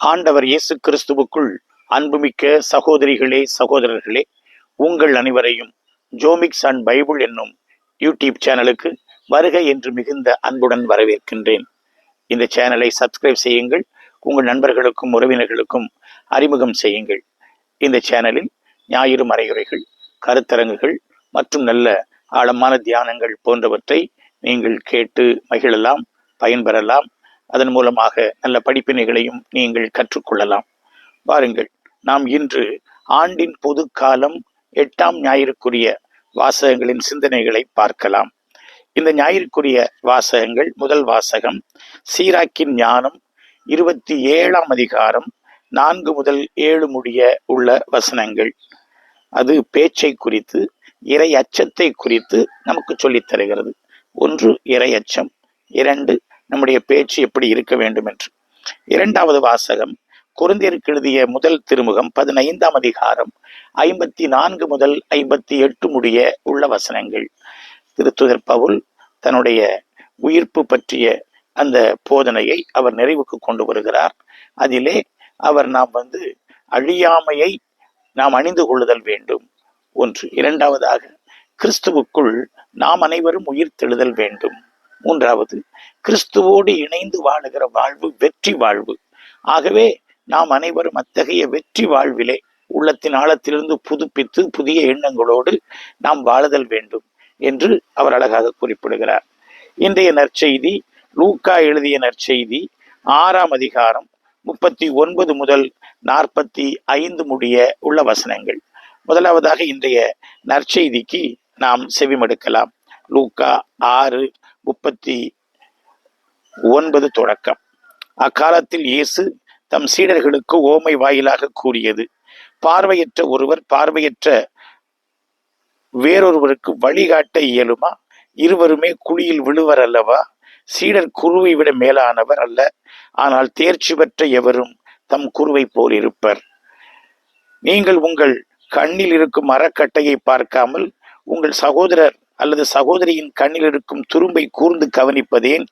ஆண்டவர் இயேசு கிறிஸ்துவுக்குள் அன்புமிக்க சகோதரிகளே சகோதரர்களே உங்கள் அனைவரையும் ஜோமிக்ஸ் அண்ட் பைபிள் என்னும் யூடியூப் சேனலுக்கு வருக என்று மிகுந்த அன்புடன் வரவேற்கின்றேன். இந்த சேனலை சப்ஸ்கிரைப் செய்யுங்கள் உங்கள் நண்பர்களுக்கும் உறவினர்களுக்கும் அறிமுகம் செய்யுங்கள். இந்த சேனலில் ஞாயிறு மறையுறைகள் கருத்தரங்குகள் மற்றும் நல்ல ஆழமான தியானங்கள் போன்றவற்றை நீங்கள் கேட்டு மகிழலாம் பயன்பெறலாம் அதன் மூலமாக நல்ல படிப்பினைகளையும் நீங்கள் கற்றுக்கொள்ளலாம். பாருங்கள் நாம் இன்று ஆண்டின் பொது காலம் எட்டாம் ஞாயிறுக்குரிய வாசகங்களின் சிந்தனைகளை பார்க்கலாம். இந்த ஞாயிற்குரிய வாசகங்கள் முதல் வாசகம் சீராக்கின் ஞானம் இருபத்தி ஏழாம் அதிகாரம் நான்கு முதல் ஏழு முடிய உள்ள வசனங்கள். அது பேச்சை குறித்து இறை அச்சத்தை குறித்து நமக்கு சொல்லித் தருகிறது. ஒன்று இறை அச்சம் இரண்டு நம்முடைய பேச்சு எப்படி இருக்க வேண்டும் என்று. இரண்டாவது வாசகம் குருந்தியருக்கு எழுதிய முதல் திருமுகம் பதினைந்தாம் அதிகாரம் ஐம்பத்தி நான்கு முதல் ஐம்பத்தி எட்டு முடிய உள்ள வசனங்கள். திருத்துதர் பவுல் தன்னுடைய உயிர்ப்பு பற்றிய அந்த போதனையை அவர் நிறைவுக்கு கொண்டு வருகிறார். அதிலே அவர் நாம் வந்து அழியாமையை நாம் அணிந்து கொள்ளுதல் வேண்டும். ஒன்று. இரண்டாவதாக கிறிஸ்துவுக்குள் நாம் அனைவரும் உயிர் தெழுதல் வேண்டும். மூன்றாவது கிறிஸ்துவோடு இணைந்து வாழுகிற வாழ்வு வெற்றி வாழ்வு. ஆகவே நாம் அனைவரும் அத்தகைய வெற்றி வாழ்விலே உள்ளத்தின் ஆழத்திலிருந்து புதுப்பித்து புதிய எண்ணங்களோடு நாம் வாழுதல் வேண்டும் என்று அவர் அழகாக குறிப்பிடுகிறார். இன்றைய நற்செய்தி லூக்கா எழுதிய நற்செய்தி ஆறாம் அதிகாரம் முப்பத்தி ஒன்பது முதல் நாற்பத்தி ஐந்து முடிய உள்ள வசனங்கள். முதலாவதாக இன்றைய நற்செய்திக்கு நாம் செவிமடுக்கலாம். லூக்கா ஆறு முப்பத்தி ஒன்பது தொடக்கம். அக்காலத்தில் இயேசு தம் சீடர்களுக்கு ஓமை வாயிலாக கூறியது. பார்வையற்ற ஒருவர் பார்வையற்ற வேறொருவருக்கு வழிகாட்ட இயலுமா? இருவருமே குழியில் விழுவர் அல்லவா சீடர் குருவை விட மேலானவர் அல்ல ஆனால் தேர்ச்சி பெற்ற எவரும் தம் குருவை போல் இருப்பர். நீங்கள் உங்கள் கண்ணில் இருக்கும் அறக்கட்டையை பார்க்காமல் உங்கள் சகோதரர் அல்லது சகோதரியின் கண்ணில் இருக்கும் துரும்பை கூர்ந்து கவனிப்பதேன்.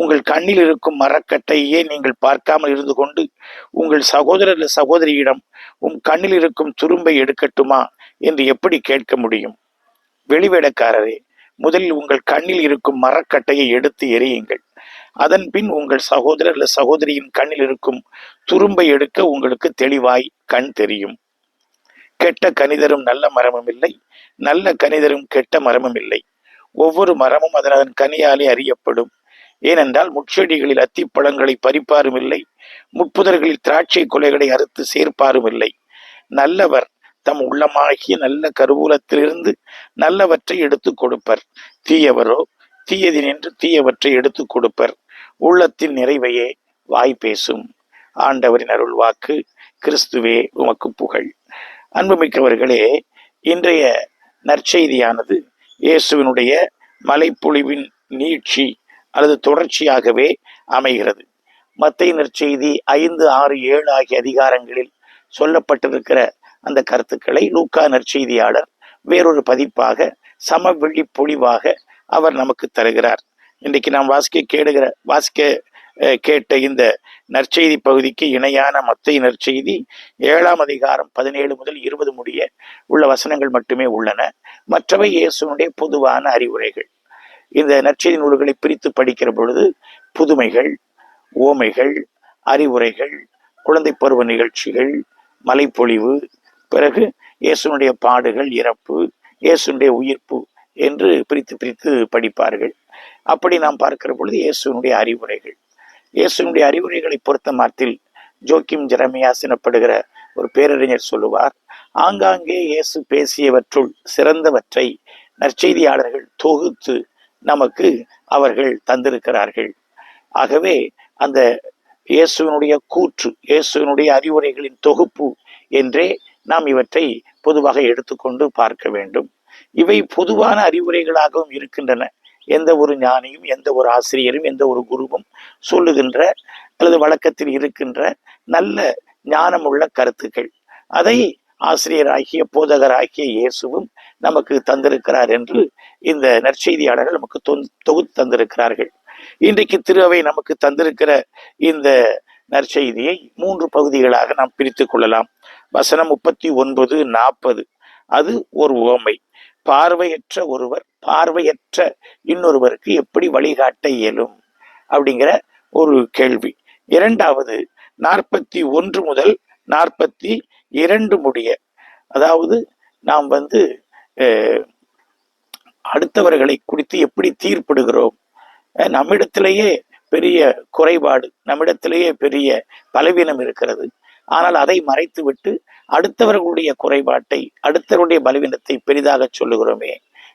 உங்கள் கண்ணில் இருக்கும் மரக்கட்டையே நீங்கள் பார்க்காமல் இருந்து கொண்டு உங்கள் சகோதரர் அல்லது சகோதரியிடம் உம் கண்ணில் இருக்கும் துரும்பை எடுக்கட்டுமா? என்று எப்படி கேட்க முடியும்? வெளிவேடக்காரரே முதலில் உங்கள் கண்ணில் இருக்கும் மரக்கட்டையை எடுத்து எரியுங்கள் அதன் பின் உங்கள் சகோதரர் அல்லது சகோதரியின் கண்ணில் இருக்கும் துரும்பை எடுக்க உங்களுக்கு தெளிவாய் கண் தெரியும். கெட்ட கனிதரும் நல்ல மரமும் இல்லை. நல்ல கனிதரும் கெட்ட மரமும் இல்லை. ஒவ்வொரு மரமும் அதன் அதன் கனியாலே அறியப்படும். ஏனென்றால் முட்செடிகளில் அத்திப்பழங்களை பறிப்பாரும் இல்லை முட்புதர்களில் திராட்சை கொலைகளை அறுத்து சேர்ப்பாரும் இல்லை. நல்லவர் தம் உள்ளமாகிய நல்ல கருவூலத்திலிருந்து நல்லவற்றை எடுத்து கொடுப்பர். தீயவரோ தீயதி நின்று தீயவற்றை எடுத்து கொடுப்பர். உள்ளத்தின் நிறைவையே வாய் பேசும். ஆண்டவரின் அருள் வாக்கு கிறிஸ்துவே உமக்கு புகழ். அன்புமிக்கவர்களே இன்றைய நற்செய்தியானது. இயேசுவினுடைய மலைப்பொழிவின் நீட்சி அல்லது தொடர்ச்சியாகவே அமைகிறது. மத்திய நற்செய்தி ஐந்து ஆறு ஏழு ஆகிய அதிகாரங்களில் சொல்லப்பட்டிருக்கிற அந்த கருத்துக்களை லூக்கா நற்செய்தியாளர் வேறொரு பதிப்பாக சமவெளி பொழிவாக அவர் நமக்கு தருகிறார். இன்றைக்கு நாம் வாசிக்க கேடுகிற வாசிக்க கேட்ட இந்த நற்செய்தி பகுதிக்கு இணையான மத்திய நற்செய்தி ஏழாம் அதிகாரம் பதினேழு முதல் இருபது முடிய உள்ள வசனங்கள் மட்டுமே உள்ளன. மற்றவை இயேசுனுடைய பொதுவான அறிவுரைகள். இந்த நற்செய்தி நூல்களை பிரித்து படிக்கிற பொழுது புதுமைகள் ஓமைகள் அறிவுரைகள் குழந்தை பருவ நிகழ்ச்சிகள் மலைப்பொழிவு பிறகு இயேசுனுடைய பாடுகள் இறப்பு இயேசுனுடைய உயிர்ப்பு என்று பிரித்து பிரித்து படிப்பார்கள். அப்படி நாம் பார்க்கிற பொழுது இயேசுனுடைய அறிவுரைகள். இயேசுனுடைய அறிவுரைகளை பொறுத்த மாத்தில் ஜோக்கிம் ஜெரமியாஸ் எனப்படுகிற ஒரு பேரறிஞர் சொல்லுவார் ஆங்காங்கே இயேசு பேசியவற்றுள் சிறந்தவற்றை நற்செய்தியாளர்கள் தொகுத்து நமக்கு அவர்கள் தந்திருக்கிறார்கள். ஆகவே அந்த இயேசுவினுடைய கூற்று இயேசுவினுடைய அறிவுரைகளின் தொகுப்பு என்றே நாம் இவற்றை பொதுவாக எடுத்துக்கொண்டு பார்க்க வேண்டும். இவை பொதுவான அறிவுரைகளாகவும் இருக்கின்றன. எந்த ஒரு ஞானியும் எந்த ஒரு ஆசிரியரும் எந்த ஒரு குருவும் சொல்லுகின்ற அல்லது வழக்கத்தில் இருக்கின்ற நல்ல ஞானமுள்ள கருத்துக்கள். அதை ஆசிரியராகிய போதகராகிய இயேசுவும் நமக்கு தந்திருக்கிறார் என்று இந்த நற்செய்தியாளர்கள் நமக்கு தொகுத்து தந்திருக்கிறார்கள். இன்றைக்கு திரு அவை நமக்கு தந்திருக்கிற இந்த நற்செய்தியை மூன்று பகுதிகளாக நாம் பிரித்துக் கொள்ளலாம். வசனம் முப்பத்தி ஒன்பது நாற்பது. அது ஒரு உவமை. பார்வையற்ற ஒருவர் பார்வையற்ற இன்னொருவருக்கு எப்படி வழிகாட்ட இயலும்? அப்படிங்கிற ஒரு கேள்வி. இரண்டாவது நாற்பத்தி ஒன்று முதல் நாற்பத்தி இரண்டு முடிய அதாவது நாம் வந்து அடுத்தவர்களை குறித்து எப்படி தீர்ப்பிடுகிறோம்? நம்மிடத்திலேயே பெரிய குறைபாடு நம்மிடத்திலேயே பெரிய பலவீனம் இருக்கிறது. ஆனால் அதை மறைத்துவிட்டு அடுத்தவர்களுடைய குறைபாட்டை அடுத்தவருடைய பலவீனத்தை பெரிதாக சொல்லுகிறோமே.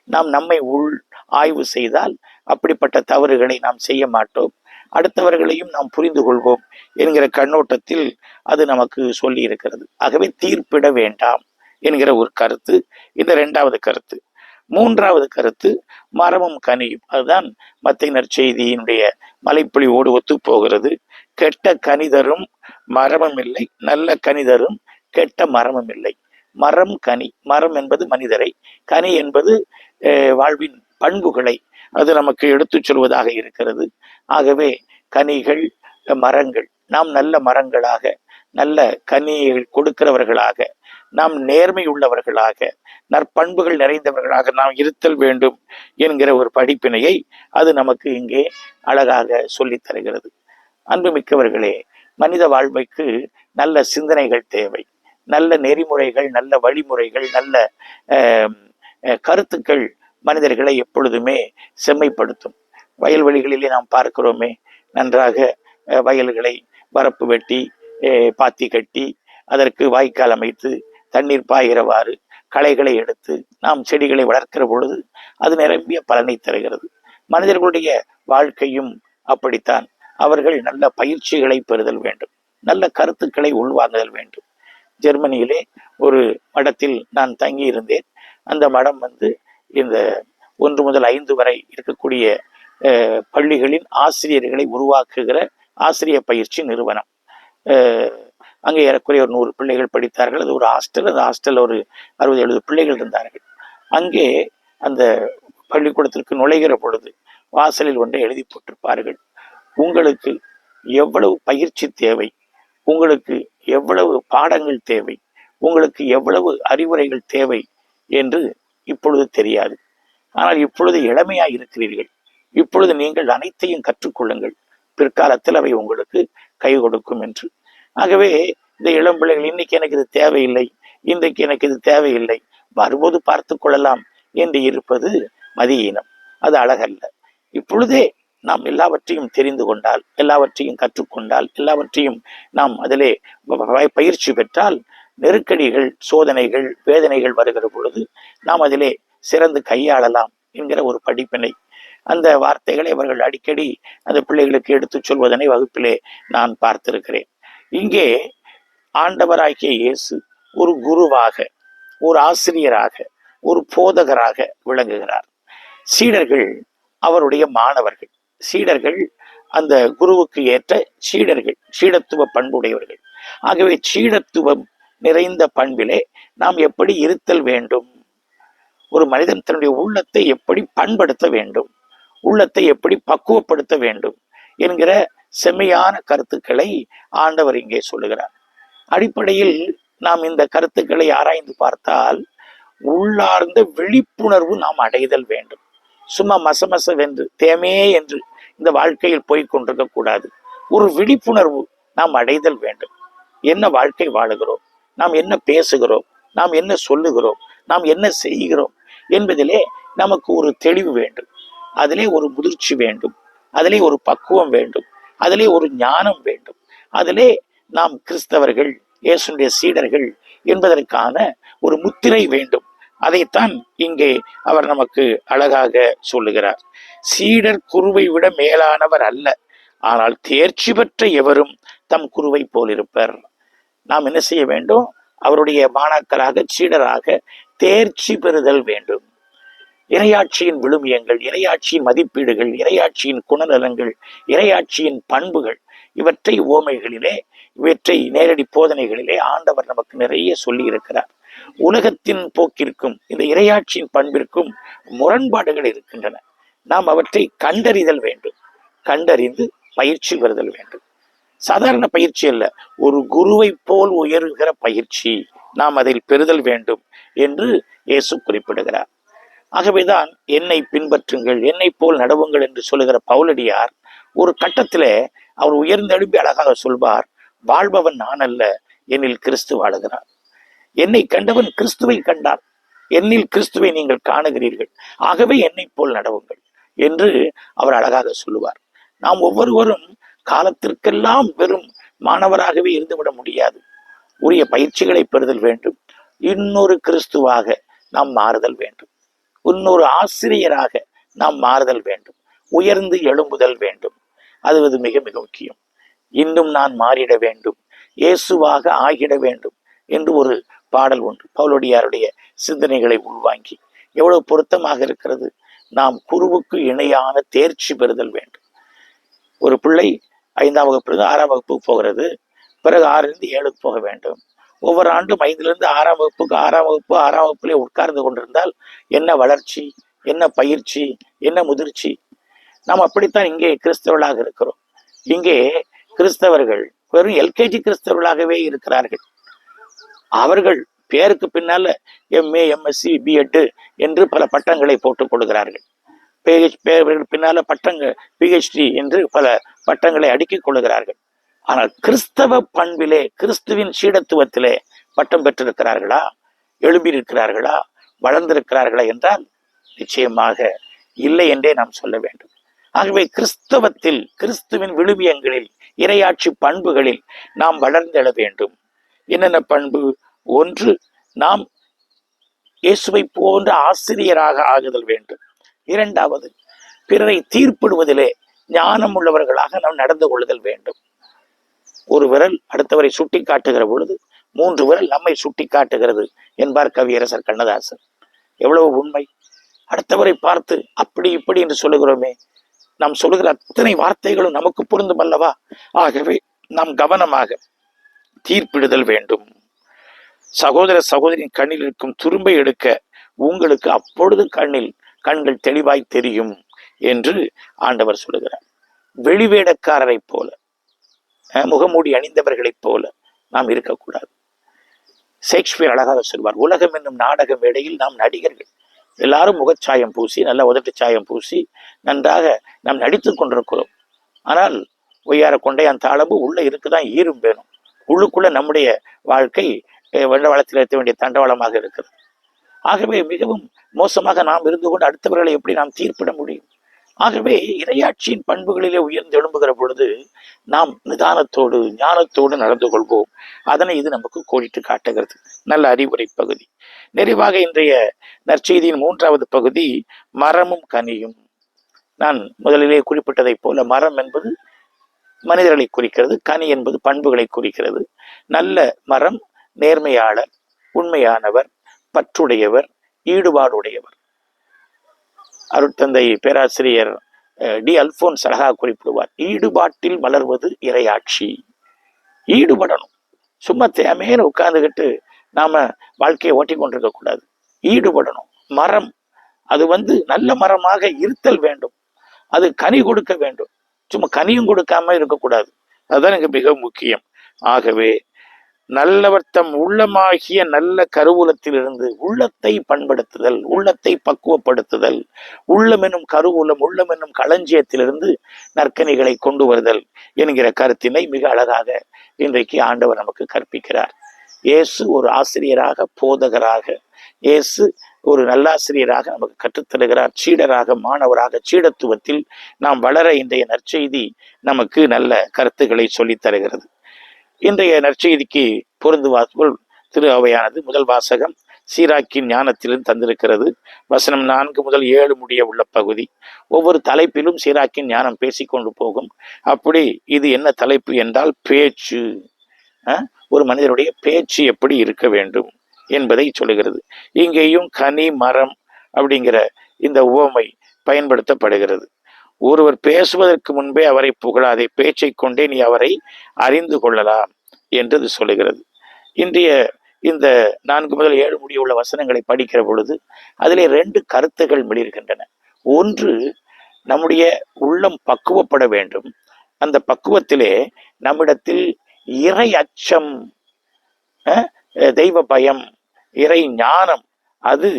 நாம் நம்மை உள் ஆய்வு செய்தால் அப்படிப்பட்ட தவறுகளை நாம் செய்ய மாட்டோம். அடுத்தவர்களையும் நாம் புரிந்து கொள்வோம் என்கிற கண்ணோட்டத்தில் அது நமக்கு சொல்லி இருக்கிறது ஆகவே தீர்ப்பிட வேண்டாம் என்கிற ஒரு கருத்து. இந்த இரண்டாவது கருத்து. மூன்றாவது கருத்து மரமும் கனியும். அதுதான் மத்தை நற்செய்தியினுடைய மலைப்பொழிவோடு ஒத்துப்போகிறது கெட்ட கனிதரும் மரமும் இல்லை நல்ல கனிதரும் கெட்ட மரமும் இல்லை. மரம் கனி மரம் என்பது மனிதரை. கனி என்பது வாழ்வின் பண்புகளை அது நமக்கு எடுத்துச் சொல்வதாக இருக்கிறது. ஆகவே கனிகள் மரங்கள் நாம் நல்ல மரங்களாக நல்ல கனியை கொடுக்கிறவர்களாக நாம் நேர்மை உள்ளவர்களாக நற்பண்புகள் நிறைந்தவர்களாக நாம் இருத்தல் வேண்டும் என்கிற ஒரு படிப்பினையை அது நமக்கு இங்கே அழகாக சொல்லித் தருகிறது. அன்புமிக்கவர்களே மனித வாழ்வைக்கு நல்ல சிந்தனைகள் தேவை. நல்ல நெறிமுறைகள் நல்ல வழிமுறைகள் நல்ல கருத்துக்கள் மனிதர்களை எப்பொழுதுமே செம்மைப்படுத்தும். வயல்வெளிகளிலே நாம் பார்க்கிறோமே நன்றாக வயல்களை வரப்பு வெட்டி பாத்தி கட்டி அதற்கு வாய்க்கால் அமைத்து தண்ணீர் பாய்கிறவாறு களைகளை எடுத்து நாம் செடிகளை வளர்க்கிற பொழுது அது நிரம்பிய பலனை தருகிறது. மனிதர்களுடைய வாழ்க்கையும் அப்படித்தான். அவர்கள் நல்ல பயிற்சிகளை பெறுதல் வேண்டும். நல்ல கருத்துக்களை உள்வாங்குதல் வேண்டும். ஜெர்மனியிலே ஒரு மடத்தில் நான் தங்கி இருந்தேன் அந்த மடம் வந்து இந்த ஒன்று முதல் ஐந்து வரை இருக்கக்கூடிய பள்ளிகளின் ஆசிரியர்களை உருவாக்குகிற ஆசிரியர் பயிற்சி நிறுவனம். அங்கே ஏறக்குறைய ஒரு நூறு பிள்ளைகள் படித்தார்கள். அது ஒரு ஹாஸ்டல். அந்த ஹாஸ்டலில் ஒரு அறுபது எழுபது பிள்ளைகள் இருந்தார்கள். அங்கே அந்த பள்ளிக்கூடத்திற்கு நுழைகிற பொழுது வாசலில் ஒன்றை எழுதி போட்டிருப்பார்கள். உங்களுக்கு எவ்வளவு பயிற்சி தேவை? உங்களுக்கு எவ்வளவு பாடங்கள் தேவை? உங்களுக்கு எவ்வளவு அறிவுரைகள் தேவை? என்று இப்பொழுது தெரியாது. ஆனால் இப்பொழுது இளமையாக இருக்கிறீர்கள் இப்பொழுது நீங்கள் அனைத்தையும் கற்றுக்கொள்ளுங்கள். பிற்காலத்தில் அவை உங்களுக்கு கை கொடுக்கும் என்று. ஆகவே இந்த இளம் பிள்ளைகள் இன்னைக்கு எனக்கு இது தேவையில்லை. இன்றைக்கு எனக்கு இது தேவையில்லை. வரும்போது பார்த்து கொள்ளலாம் என்று இருப்பது மதியீனம். அது அழகல்ல. இப்பொழுதே நாம் எல்லாவற்றையும் தெரிந்து கொண்டால் எல்லாவற்றையும் கற்றுக்கொண்டால் எல்லாவற்றையும் நாம் அதிலே பயிற்சி பெற்றால் நெருக்கடிகள் சோதனைகள் வேதனைகள் வருகிற பொழுது நாம் அதிலே சிறந்து கையாளலாம் என்கிற ஒரு படிப்பினை அந்த வார்த்தைகளை அவர்கள் அடிக்கடி அந்த பிள்ளைகளுக்கு எடுத்துச் சொல்வதனை வகுப்பிலே நான் பார்த்திருக்கிறேன். இங்கே ஆண்டவராகிய இயேசு ஒரு குருவாக ஒரு ஆசிரியராக ஒரு போதகராக விளங்குகிறார். சீடர்கள் அவருடைய மாணவர்கள். சீடர்கள் அந்த குருவுக்கு ஏற்ற சீடர்கள் சீடத்துவ பண்புடையவர்கள். ஆகவே சீடத்துவம் நிறைந்த பண்பிலே நாம் எப்படி இருத்தல் வேண்டும்? ஒரு மனிதன் தன்னுடைய உள்ளத்தை எப்படி பண்படுத்த வேண்டும்? உள்ளத்தை எப்படி பக்குவப்படுத்த வேண்டும் என்கிற செம்மையான கருத்துக்களை ஆண்டவர் இங்கே சொல்லுகிறார். அடிப்படையில் நாம் இந்த கருத்துக்களை ஆராய்ந்து பார்த்தால் உள்ளார்ந்த விழிப்புணர்வு நாம் அடைதல் வேண்டும். சும்மா மசமசவென்று தேமே என்று இந்த வாழ்க்கையில் போய்கொண்டிருக்க கூடாது. ஒரு விழிப்புணர்வு நாம் அடைதல் வேண்டும். என்ன வாழ்க்கை வாழுகிறோம்? நாம் என்ன பேசுகிறோம்? நாம் என்ன சொல்லுகிறோம்? நாம் என்ன செய்கிறோம்? என்பதிலே நமக்கு ஒரு தெளிவு வேண்டும். அதிலே ஒரு முதிர்ச்சி வேண்டும். அதிலே ஒரு பக்குவம் வேண்டும். அதிலே ஒரு ஞானம் வேண்டும். அதிலே நாம் கிறிஸ்தவர்கள் இயேசுடைய சீடர்கள் என்பதற்கான ஒரு முத்திரை வேண்டும். அதைத்தான் இங்கே அவர் நமக்கு அழகாக சொல்லுகிறார். சீடர் குருவை விட மேலானவர் அல்ல. ஆனால் தேர்ச்சி பெற்ற எவரும் தம் குருவை போலிருப்பர் நாம் என்ன செய்ய வேண்டும்? அவருடைய மாணாக்கராக சீடராக தேர்ச்சி பெறுதல் வேண்டும். இரையாட்சியின் விழுமியங்கள் இரையாட்சியின் மதிப்பீடுகள் இரையாட்சியின் குணநலங்கள் இரையாட்சியின் பண்புகள் இவற்றை ஓமைகளிலே இவற்றை நேரடி போதனைகளிலே ஆண்டவர் நமக்கு நிறைய சொல்லி இருக்கிறார் உலகத்தின் போக்கிற்கும் இந்த இரையாட்சியின் பண்பிற்கும் முரண்பாடுகள் இருக்கின்றன. நாம் அவற்றை கண்டறிதல் வேண்டும். கண்டறிந்து பயிற்சி பெறுதல் வேண்டும். சாதாரண பயிற்சி அல்ல ஒரு குருவை போல் உயர்கிற பயிற்சி நாம் அதில் பெறுதல் வேண்டும் என்று இயேசு குறிப்பிடுகிறார். ஆகவேதான் என்னை பின்பற்றுங்கள் என்னை போல் நடவுங்கள் என்று சொல்லுகிற பவுலடியார் ஒரு கட்டத்திலே அவர் உயர்ந்தெழும்பி அழகாக சொல்வார் வாழ்பவன் நான் அல்ல என்னில் கிறிஸ்து வாழுகிறார். என்னை கண்டவன் கிறிஸ்துவை கண்டார் என்னில் கிறிஸ்துவை நீங்கள் காணுகிறீர்கள் ஆகவே என்னை போல் நடவுங்கள் என்று அவர் அழகாக சொல்லுவார். நாம் ஒவ்வொருவரும் காலத்திற்கெல்லாம் வெறும் மாணவராகவே இருந்துவிட முடியாது உரிய பயிற்சிகளை பெறுதல் வேண்டும் இன்னொரு கிறிஸ்துவாக நாம் மாறுதல் வேண்டும். இன்னொரு ஆசிரியராக நாம் மாறுதல் வேண்டும். உயர்ந்து எழும்புதல் வேண்டும். அது அது மிக மிக முக்கியம். இன்னும் நான் மாறிட வேண்டும். இயேசுவாக ஆகிட வேண்டும் என்று ஒரு பாடல் உண்டு பவுலடியாருடைய சிந்தனைகளை உள்வாங்கி எவ்வளவு பொருத்தமாக இருக்கிறது. நாம் குருவுக்கு இணையான தேர்ச்சி பெறுதல் வேண்டும். ஒரு பிள்ளை ஐந்தாம் வகுப்பிலிருந்து ஆறாம் வகுப்புக்கு போகிறது. பிறகு ஆறிலிருந்து ஏழுக்கு போக வேண்டும். ஒவ்வொரு ஆண்டும் ஐந்திலிருந்து ஆறாம் வகுப்புக்கு ஆறாம் வகுப்பு ஆறாம் வகுப்புலேயே உட்கார்ந்து கொண்டிருந்தால் என்ன வளர்ச்சி என்ன பயிற்சி என்ன முதிர்ச்சி? நாம் அப்படித்தான் இங்கே கிறிஸ்தவர்களாக இருக்கிறோம். இங்கே கிறிஸ்தவர்கள் வெறும் எல்கேஜி கிறிஸ்தவர்களாகவே இருக்கிறார்கள். அவர்கள் பேருக்கு பின்னால எம்ஏ எம்எஸ்சி பிஎட் என்று பல பட்டங்களை போட்டுக் கொள்கிறார்கள். பிஹெச் பின்னால பட்டங்கள் பிஹெச்டி என்று பல பட்டங்களை அடுக்கிக் கொள்கிறார்கள். ஆனால் கிறிஸ்தவ பண்பிலே கிறிஸ்துவின் சீடத்துவத்திலே பட்டம் பெற்றிருக்கிறார்களா? எழும்பியிருக்கிறார்களா? வளர்ந்திருக்கிறார்களா என்றால் நிச்சயமாக இல்லை என்றே நாம் சொல்ல வேண்டும். ஆகவே கிறிஸ்தவத்தில் கிறிஸ்துவின் விழுமியங்களில் இரையாட்சி பண்புகளில் நாம் வளர்ந்தெழ வேண்டும். என்னென்ன பண்பு? ஒன்று நாம் இயேசுவை போன்ற ஆசிரியராக ஆகுதல் வேண்டும். இரண்டாவது பிறரை தீர்ப்பிடுவதிலே ஞானம் உள்ளவர்களாக நாம் நடந்து கொள்ளுதல் வேண்டும். ஒரு விரல் அடுத்தவரை சுட்டி காட்டுகிற பொழுது மூன்று விரல் நம்மை சுட்டி காட்டுகிறது என்பார் கவியரசர் கண்ணதாசன். எவ்வளவு உண்மை. அடுத்தவரை பார்த்து அப்படி இப்படி என்று சொல்லுகிறோமே நாம் சொல்லுகிற அத்தனை வார்த்தைகளும் நமக்கு பொருந்தும் அல்லவா? ஆகவே நாம் கவனமாக தீர்ப்பிடுதல் வேண்டும். சகோதர சகோதரின் கண்ணில் இருக்கும் துரும்பை எடுக்க உங்களுக்கு அப்பொழுது கண்ணில் கண்கள் தெளிவாய் தெரியும் என்று ஆண்டவர் சொல்லுகிறார். வெளிவேடக்காரரைப் போல முகமூடி அணிந்தவர்களைப் போல நாம் இருக்கக்கூடாது. ஷேக்ஸ்பியர் அழகாக சொல்வார் உலகம் என்னும் நாடக மேடையில் நாம் நடிகர்கள். எல்லாரும் முகச்சாயம் பூசி நல்ல உதட்டு சாயம் பூசி நன்றாக நாம் நடித்து கொண்டிருக்கிறோம். ஆனால் ஒய்யார கொண்டையான் தாளம்பு உள்ளே இருக்குதான் ஈரும் வேணும். உள்ளுக்குள்ள நம்முடைய வாழ்க்கை அஹ், வெள்ளவளத்தில் இருக்க வேண்டிய தண்டவாளமாக இருக்கிறது. ஆகவே மிகவும் மோசமாக நாம் இருந்து கொண்டு அடுத்தவர்களை எப்படி நாம் தீர்ப்பிட முடியும்? ஆகவே இரையாட்சியின் பண்புகளிலே உயர்ந்து எழும்புகிற பொழுது நாம் நிதானத்தோடு ஞானத்தோடு நடந்து கொள்வோம். அதனை இது நமக்கு கோடிட்டு காட்டுகிறது. நல்ல அறிவுரை பகுதி. நிறைவாக இன்றைய நற்செய்தியின் மூன்றாவது பகுதி மரமும் கனியும். நான் முதலிலே குறிப்பிட்டதைப் போல மரம் என்பது மனிதர்களை குறிக்கிறது கனி என்பது பண்புகளை குறிக்கிறது. நல்ல மரம் நேர்மையாளர் உண்மையானவர் பற்றுடையவர் ஈடுபாடுடையவர். அருட்தந்தை பேராசிரியர் டி அல்போன்ஸ் அழகா குறிப்பிடுவார் ஈடுபாட்டில் வளர்வது இறையாட்சி ஈடுபடணும். சும்மா தேமையான உட்கார்ந்துக்கிட்டு நாம வாழ்க்கையை ஓட்டி கொண்டிருக்க கூடாது. ஈடுபடணும். மரம். அது வந்து நல்ல மரமாக இருத்தல் வேண்டும். அது கனி கொடுக்க வேண்டும். சும்மா கனியும் கொடுக்காம இருக்கக்கூடாது அதுதான் எனக்கு மிக முக்கியம். ஆகவே நல்லவர் தம் உள்ளமாகிய நல்ல கருவூலத்திலிருந்து உள்ளத்தை பண்படுத்துதல் உள்ளத்தை பக்குவப்படுத்துதல் உள்ளம் என்னும் கருவூலம் உள்ளம் என்னும் களஞ்சியத்திலிருந்து நற்கனிகளை கொண்டு வருதல் என்கிற கருத்தினை மிக அழகாக இன்றைக்கு ஆண்டவர் நமக்கு கற்பிக்கிறார். இயேசு ஒரு ஆசிரியராக போதகராக இயேசு ஒரு நல்லாசிரியராக நமக்கு கற்றுத்தருகிறார். சீடராக மாணவராக சீடத்துவத்தில் நாம் வளர இன்றைய நற்செய்தி நமக்கு நல்ல கருத்துக்களை சொல்லித் தருகிறது. இன்றைய நற்செய்திக்கு பொருந்துவாக்குள் திரு அவையானது. முதல் வாசகம் சீராக்கின் ஞானத்திலும் தந்திருக்கிறது. வசனம் நான்கு முதல் ஏழு முடிய உள்ள பகுதி. ஒவ்வொரு தலைப்பிலும் சீராக்கின் ஞானம் பேசிக்கொண்டு போகும். அப்படி இது என்ன தலைப்பு என்றால் பேச்சு. ஒரு மனிதருடைய பேச்சு எப்படி இருக்க வேண்டும் என்பதை சொல்லுகிறது. இங்கேயும் கனி மரம் அப்படிங்கிற இந்த உவமை பயன்படுத்தப்படுகிறது. ஒருவர் பேசுவதற்கு முன்பே அவரை புகழாதே. பேச்சை கொண்டே நீ அவரை அறிந்து கொள்ளலாம் என்று இது சொல்லுகிறது. இன்றைய இந்த நான்கு முதல் ஏழு முடிய உள்ள வசனங்களை படிக்கிற பொழுது அதிலே ரெண்டு கருத்துகள் மிளிர்கின்றன. ஒன்று நம்முடைய உள்ளம் பக்குவப்பட வேண்டும். அந்த பக்குவத்திலே நம்மிடத்தில் இறை அச்சம் தெய்வ பயம் இறை ஞானம் அது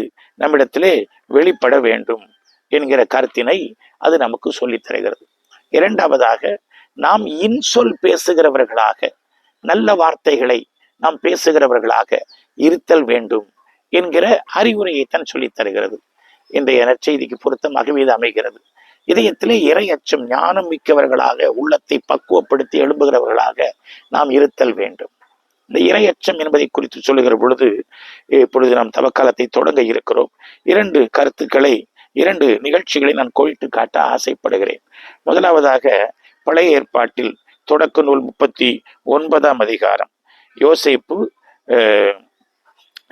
நம்மிடத்திலே வெளிப்பட வேண்டும். என்கிற கருத்தினை அது நமக்கு சொல்லித் தருகிறது. இரண்டாவதாக நாம் இன்சொல் பேசுகிறவர்களாக நல்ல வார்த்தைகளை நாம் பேசுகிறவர்களாக இருத்தல் வேண்டும் என்கிற அறிவுரையைத்தான் சொல்லித் தருகிறது. இன்றைய நற்செய்திக்கு பொருத்தமாகவே இது அமைகிறது. இதயத்திலே இறை அச்சம் ஞானம் மிக்கவர்களாக உள்ளத்தை பக்குவப்படுத்தி எழும்புகிறவர்களாக நாம் இருத்தல் வேண்டும். இந்த இரையச்சம் என்பதை குறித்து சொல்லுகிற பொழுது இப்பொழுது நாம் தவக்காலத்தை தொடங்க இருக்கிறோம். இரண்டு கருத்துக்களை இரண்டு நிகழ்ச்சிகளை நான் கோயிட்டு காட்ட ஆசைப்படுகிறேன். முதலாவதாக பழைய ஏற்பாட்டில் தொடக்க நூல் முப்பத்தி ஒன்பதாம் அதிகாரம். யோசைப்பு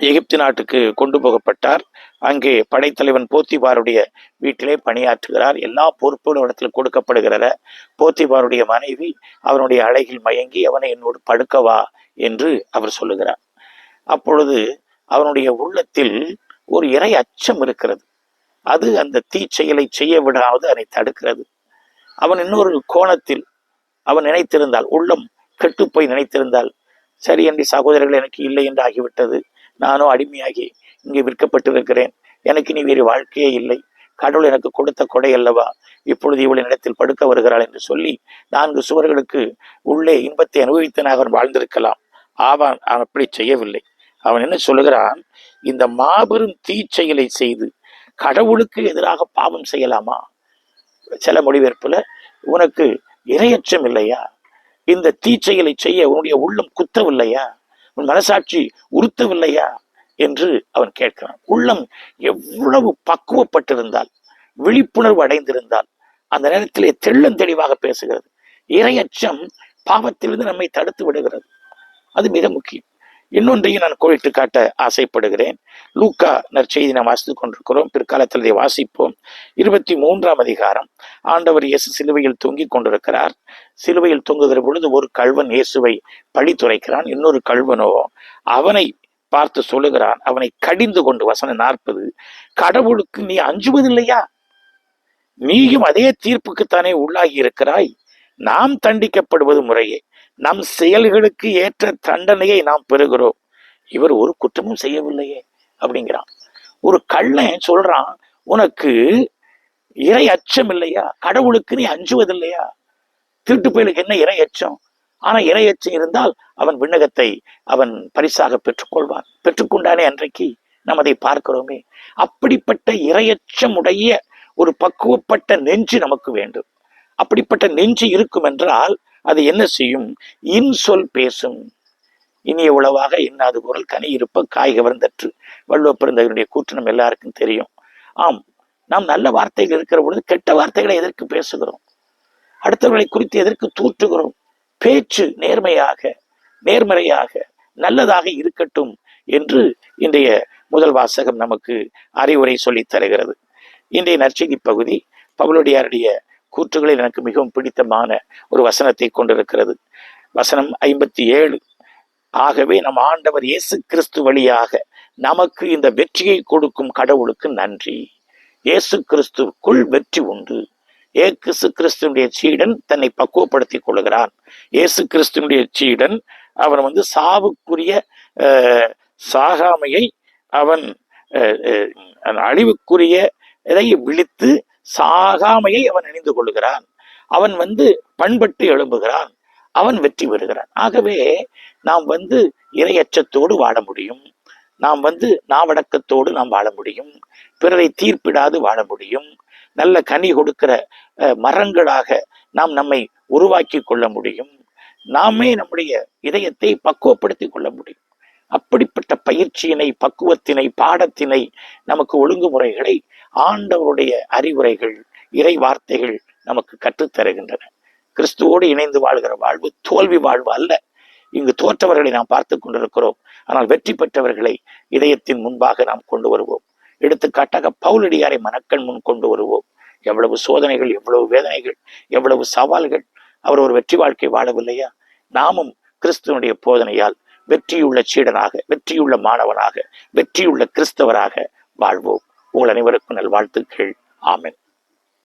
எகிப்து நாட்டுக்கு கொண்டு போகப்பட்டார். அங்கே படைத்தலைவன் போத்திபாருடைய வீட்டிலே பணியாற்றுகிறார். எல்லா பொறுப்புகளும் இடத்துல கொடுக்கப்படுகிறத போத்திபாருடைய மனைவி அவனுடைய அழகில் மயங்கி அவனை என்னோடு படுக்கவா என்று அவர் சொல்லுகிறார். அப்பொழுது அவனுடைய உள்ளத்தில் ஒரு இறை அச்சம் இருக்கிறது. அது அந்த தீச்செயலை செய்ய விடாது அதை தடுக்கிறது. அவன் இன்னொரு கோணத்தில் அவன் நினைத்திருந்தால் உள்ளம் கெட்டுப்போய் நினைத்திருந்தால் சரி என்று சகோதரர்கள் எனக்கு இல்லை என்று ஆகிவிட்டது. நானும் அடிமையாகி இங்கே விற்கப்பட்டிருக்கிறேன். எனக்கு நீ வேறு வாழ்க்கையே இல்லை. கடவுள் எனக்கு கொடுத்த கொடை அல்லவா? இப்பொழுது இவளின் இடத்தில் படுக்க வருகிறாள் என்று சொல்லி நான்கு சுவர்களுக்கு உள்ளே இன்பத்தை அனுபவித்தனாக அவன் வாழ்ந்திருக்கலாம். ஆவான் அவன் அப்படி செய்யவில்லை. அவன் என்ன சொல்லுகிறான்? இந்த மாபெரும் தீச்செயலை செய்து கடவுளுக்கு எதிராக பாவம் செய்யலாமா? சில மொழிபெயர்ப்புல உனக்கு இரையச்சம் இல்லையா? இந்த தீச்செயலை செய்ய உன்னுடைய உள்ளம் குத்தவில்லையா? உன் மனசாட்சி உறுத்தவில்லையா? என்று அவன் கேட்கிறான். உள்ளம் எவ்வளவு பக்குவப்பட்டிருந்தால் விழிப்புணர்வு அடைந்திருந்தால் அந்த நேரத்திலே தெள்ளம் தெளிவாக பேசுகிறது. இரையச்சம் பாவத்திலிருந்து நம்மை தடுத்து விடுகிறது. அது மிக முக்கியம். இன்னொன்றையும் நான் கோடிட்டு காட்ட ஆசைப்படுகிறேன். லூக்கா நற்செய்தி நாம் வாசித்துக் கொண்டிருக்கிறோம். பிற்காலத்தில் இதை வாசிப்போம். இருபத்தி மூன்றாம் அதிகாரம். ஆண்டவர் இயேசு சிலுவையில் தொங்கிக் கொண்டிருக்கிறார். சிலுவையில் தொங்குகிற பொழுது ஒரு கள்வன் இயேசுவை பழித்துரைக்கிறான் இன்னொரு கள்வனோ அவனை பார்த்து சொல்லுகிறான். அவனை கடிந்து கொண்டு வசனம் நாற்பது கடவுளுக்கு நீ அஞ்சுவதில்லையா? நீயும் அதே தீர்ப்புக்குத்தானே உள்ளாகி இருக்கிறாய் நாம் தண்டிக்கப்படுவது முறையே. நம் செயல்களுக்கு ஏற்ற தண்டனையை நாம் பெறுகிறோம். இவர் ஒரு குற்றமும் செய்யவில்லையே அப்படிங்கிறான். ஒரு கள்ளன் சொல்றான் உனக்கு இறை அச்சம் இல்லையா? கடவுளுக்கு நீ அஞ்சுவதில்லையா? திருட்டு பயலுக்கு என்ன இறை அச்சம்? ஆனா இறை அச்சம் இருந்தால் அவன் விண்ணகத்தை அவன் பரிசாக பெற்றுக்கொள்வான். பெற்றுக்கொண்டானே அன்றைக்கு நாம் அதை பார்க்கிறோமே. அப்படிப்பட்ட இரையச்சம் உடைய ஒரு பக்குவப்பட்ட நெஞ்சு நமக்கு வேண்டும். அப்படிப்பட்ட நெஞ்சு இருக்கும் என்றால் அது என்ன செய்யும்? இன்சொல் பேசும். இனிய உளவாக இன்னாது குரல்? கனி இருப்ப காய் கவர்ந்தற்று வள்ளுவ கூற்று நம்ம எல்லாருக்கும் தெரியும். ஆம் நாம் நல்ல வார்த்தைகள் இருக்கிற பொழுது கெட்ட வார்த்தைகளை எதற்கு பேசுகிறோம்? அடுத்தவர்களை குறித்து எதற்கு தூற்றுகிறோம்? பேச்சு நேர்மையாக நேர்மறையாக நல்லதாக இருக்கட்டும் என்று இன்றைய முதல் வாசகம் நமக்கு அறிவுரை சொல்லித் தருகிறது. இன்றைய நற்செய்தி பகுதி பவுலடியாருடைய கூற்றுகளில் எனக்கு மிகவும் பிடித்தமான ஒரு வசனத்தை கொண்டிருக்கிறது. வசனம் ஐம்பத்தி ஏழு. ஆகவே நம் ஆண்டவர் இயேசு கிறிஸ்து வழியாக நமக்கு இந்த வெற்றியை கொடுக்கும் கடவுளுக்கு நன்றி. இயேசு கிறிஸ்துவுக்குள் வெற்றி உண்டு. ஏசு கிறிஸ்துவனுடைய சீடன் தன்னை பக்குவப்படுத்திக் கொள்கிறான். இயேசு கிறிஸ்துவனுடைய சீடன் அவன் வந்து சாவுக்குரிய சாகாமையை அவன் அழிவுக்குரிய இதை விழித்து சாகாமையை அவன் அணிந்து கொள்கிறான் அவன் வந்து பண்பட்டு எழும்புகிறான். அவன் வெற்றி பெறுகிறான். ஆகவே நாம் வந்து இரையச்சத்தோடு வாழ முடியும். நாம் வந்து நாவடக்கத்தோடு நாம் வாழ முடியும். பிறரை தீர்ப்பிடாது வாழ முடியும். நல்ல கனி கொடுக்கிற அஹ், மரங்களாக நாம் நம்மை உருவாக்கி கொள்ள முடியும். நாமே நம்முடைய இதயத்தை பக்குவப்படுத்திக் கொள்ள முடியும். பயிற்சியினை பக்குவத்தினை பாடத்தினை நமக்கு ஒழுங்குமுறைகளை ஆண்டவருடைய அறிவுரைகள் இறை வார்த்தைகள் நமக்கு கற்றுத்தருகின்றன. கிறிஸ்துவோடு இணைந்து வாழ்கிற வாழ்வு தோல்வி வாழ்வு அல்ல. இங்கு தோற்றவர்களை நாம் பார்த்து கொண்டிருக்கிறோம். ஆனால் வெற்றி பெற்றவர்களை இதயத்தின் முன்பாக நாம் கொண்டு வருவோம். எடுத்துக்காட்டாக பவுலடியாரை மனக்கண் முன் கொண்டு வருவோம். எவ்வளவு சோதனைகள் எவ்வளவு வேதனைகள் எவ்வளவு சவால்கள் அவர் ஒரு வெற்றி வாழ்க்கை வாழவில்லையா? நாமும் கிறிஸ்துவனுடைய போதனையால் வெற்றியுள்ள சீடனாக வெற்றியுள்ள மாணவனாக வெற்றியுள்ள கிறிஸ்தவராக வாழ்வோம். உங்கள் அனைவருக்கும் நல்வாழ்த்துக்கள். ஆமென்.